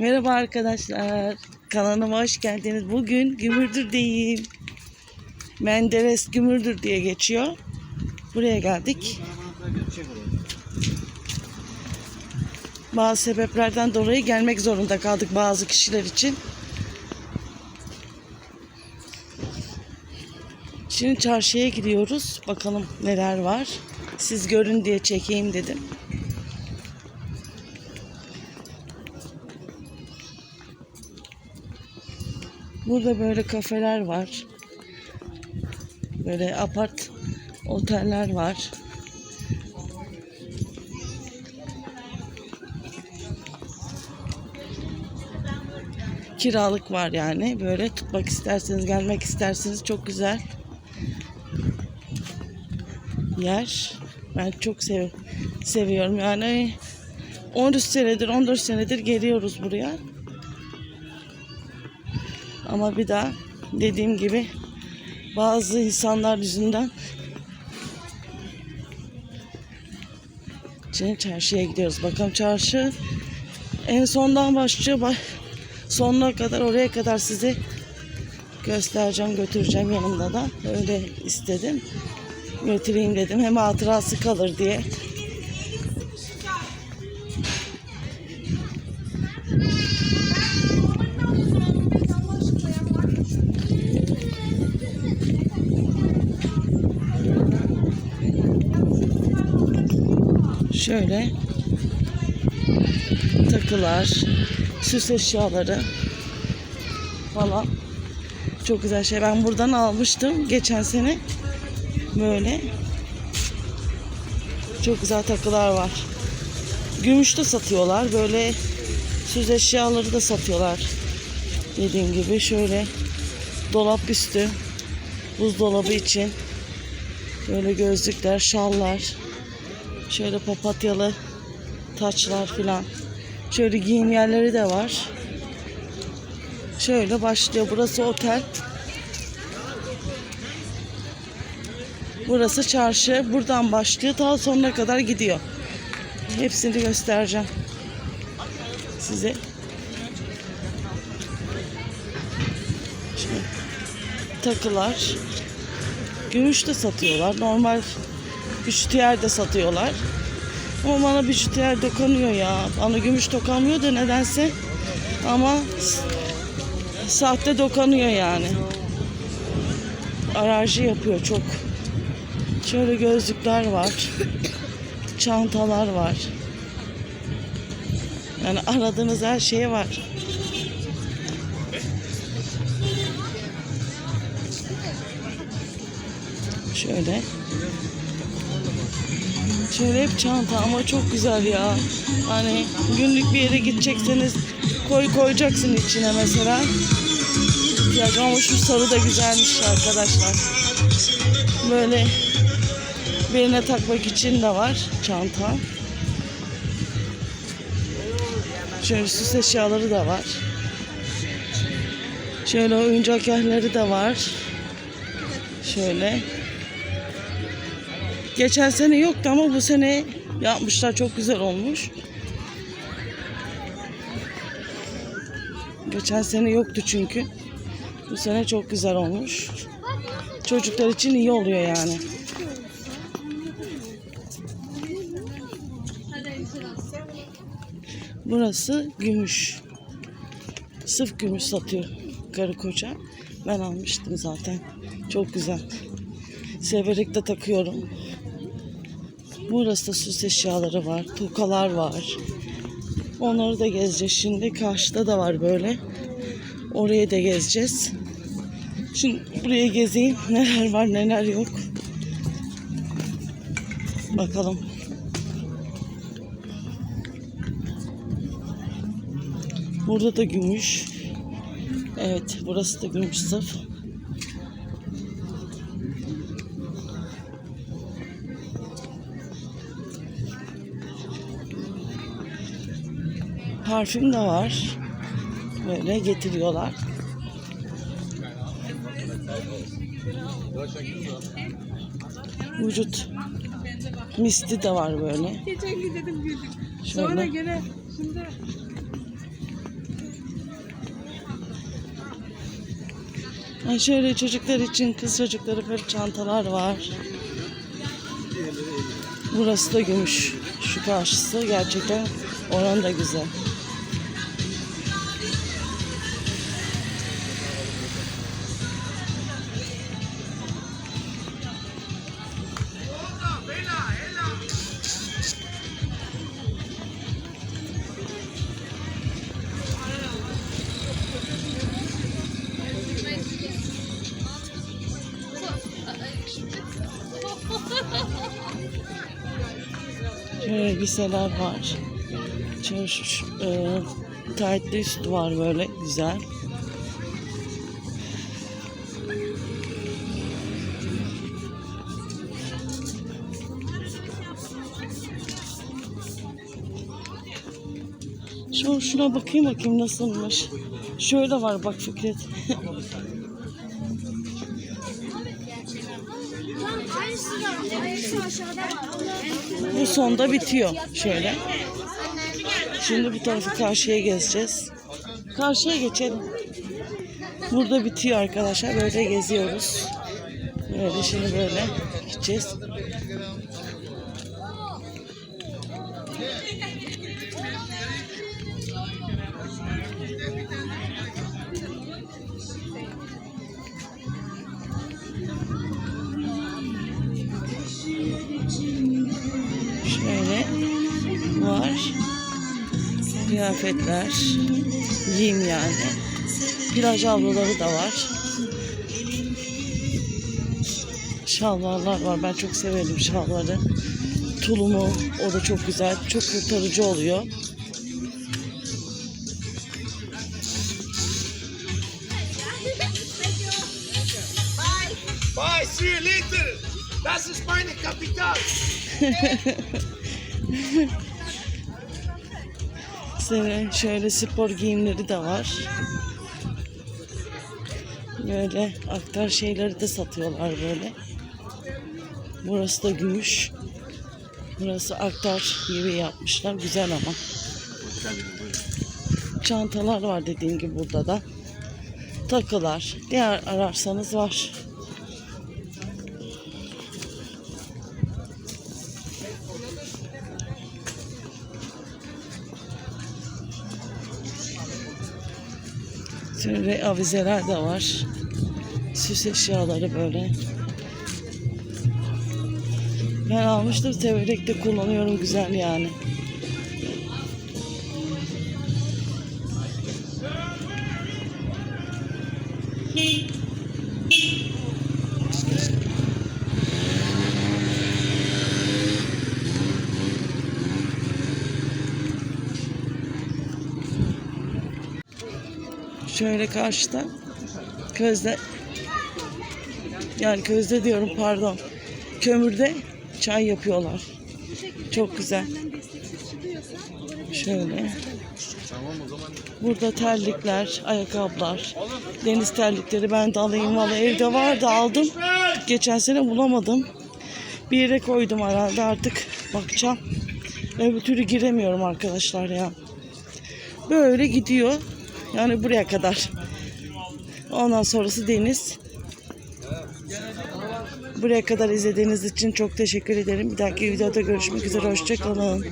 Merhaba arkadaşlar. Kanalıma hoş geldiniz. Bugün Gümürdür'deyim. Menderes Gümürdür diye geçiyor. Buraya geldik. Bazı sebeplerden dolayı gelmek zorunda kaldık bazı kişiler için. Şimdi çarşıya gidiyoruz. Bakalım neler var. Siz görün diye çekeyim dedim. Burada böyle kafeler var. Böyle apart oteller var. Kiralık var yani. Böyle tutmak isterseniz, gelmek isterseniz çok güzel yer. Ben çok sev seviyorum. Yani 13 senedir, 14 senedir geliyoruz buraya. Ama bir daha dediğim gibi bazı insanlar yüzünden Şimdi çarşıya gidiyoruz. Bakalım çarşı en sondan başlıyor. Sonuna kadar oraya kadar sizi göstereceğim, götüreceğim yanımda da. Öyle istedim. Götüreyim dedim. Hem hatırası kalır diye. Şöyle takılar, süs eşyaları falan. Çok güzel şey. Ben buradan almıştım geçen sene. Böyle. Çok güzel takılar var. Gümüş de satıyorlar. Böyle süs eşyaları da satıyorlar. Dediğim gibi şöyle dolap üstü buzdolabı için böyle gözlükler, şallar, şöyle papatyalı taçlar filan. Şöyle giyim yerleri de var. Şöyle başlıyor. Burası otel. Burası çarşı. Buradan başlıyor. Daha sonuna kadar gidiyor. Hepsini göstereceğim. Size. Şöyle takılar. Gümüş de satıyorlar. Normal büyütüyer de satıyorlar. Ama bana büyütüyer dokunuyor ya. Bana gümüş dokanmıyor da nedense. Ama sahte dokunuyor yani. Alerji yapıyor çok. Şöyle gözlükler var. Çantalar var. Yani aradığınız her şey var. Şöyle. Hep çanta ama çok güzel ya. Hani günlük bir yere gidecekseniz koy koyacaksın içine mesela. Ya ama şu sarı da güzelmiş arkadaşlar. Böyle birine takmak için de var çanta. Şöyle süs eşyaları da var. Şöyle oyuncak yerleri de var. Şöyle. Geçen sene yoktu ama bu sene yapmışlar. Çok güzel olmuş. Geçen sene yoktu çünkü. Bu sene çok güzel olmuş. Çocuklar için iyi oluyor yani. Burası gümüş. Sırf gümüş satıyor karı koca. Ben almıştım zaten. Çok güzel. Severek de takıyorum. Burası da süs eşyaları var. Tokalar var. Onları da gezeceğiz şimdi. Karşıda da var böyle. Oraya da gezeceğiz. Şimdi buraya gezeyim. Neler var neler yok. Bakalım. Burada da gümüş. Evet burası da gümüş sırf. Parfüm de var. Böyle getiriyorlar. Vücut misti de var böyle. Geçen dedim güldük. Şöyle. Sonra gene şimdi Yani şöyle çocuklar için kız çocukları böyle çantalar var. Burası da gümüş. Şu karşısı gerçekten oran da güzel. Elbiseler var. Çarş, e, taytlı üstü var böyle güzel. Şu şuna bakayım bakayım nasılmış. Şöyle var bak Fikret. Bu sonda bitiyor şöyle. Şimdi bu tarafı karşıya gezeceğiz. Karşıya geçelim. Burada bitiyor arkadaşlar. Böyle geziyoruz. Böyle şimdi böyle gideceğiz. Kıyafetler. Giyim yani. Plaj avluları da var. Şalvarlar var. Ben çok severim şalvarı. Tulumu o da çok güzel. Çok kurtarıcı oluyor. Bye, see you later. Das ist meine Kapital. Şöyle, şöyle spor giyimleri de var. Böyle aktar şeyleri de satıyorlar böyle. Burası da gümüş. Burası aktar gibi yapmışlar. Güzel ama. Çantalar var dediğim gibi burada da. Takılar. Diğer ararsanız var. Şöyle avizeler de var. Süs eşyaları böyle. Ben almıştım severek kullanıyorum güzel yani. Şöyle karşıda közde yani közde diyorum pardon. Kömürde çay yapıyorlar. Çok güzel. Şöyle. Burada terlikler, ayakkabılar, deniz terlikleri ben de alayım valla evde vardı aldım. Geçen sene bulamadım. Bir yere koydum herhalde artık bakacağım. Öbür türlü giremiyorum arkadaşlar ya. Böyle gidiyor. Yani buraya kadar. Ondan sonrası deniz. Buraya kadar izlediğiniz için çok teşekkür ederim. Bir dahaki videoda görüşmek üzere. Hoşçakalın.